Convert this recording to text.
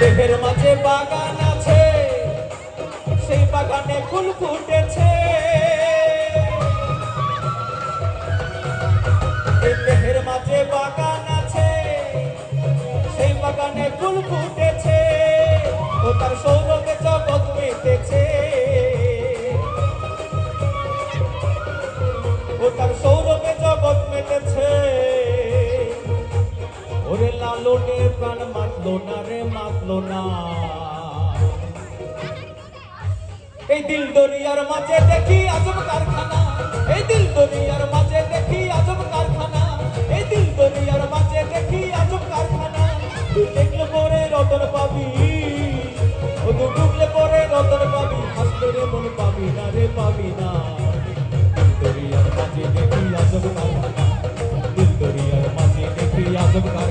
দেহের মাঝে বাগান আছে, সেই বাগানে ফুল ফুটেছে। দেহের মাঝে বাগান আছে, সেই বাগানে ফুল ফুটেছে, ও তার সৌরভে জগৎ মেটেছে ও তার ওরে লালনে প্রাণ মাতলো না রে, মাতলো না। এই দিল দরিয়ার মাঝে দেখি আজব কারখানা, এই দিল দরিয়ার মাঝে দেখি আজব কারখানা, এই দিল দরিয়ার মাঝে দেখি আজব কারখানা। তুই দেখলে পরে রতন পাবি ও তুই ডুবলে পরে রতন পাবি, হাসলে রে মন পাবি না রে, পাবি না। দরিয়ার মাঝে দেখি আজব কারখানা দিল দরিয়ার মাঝে দেখি আজব কারখানা।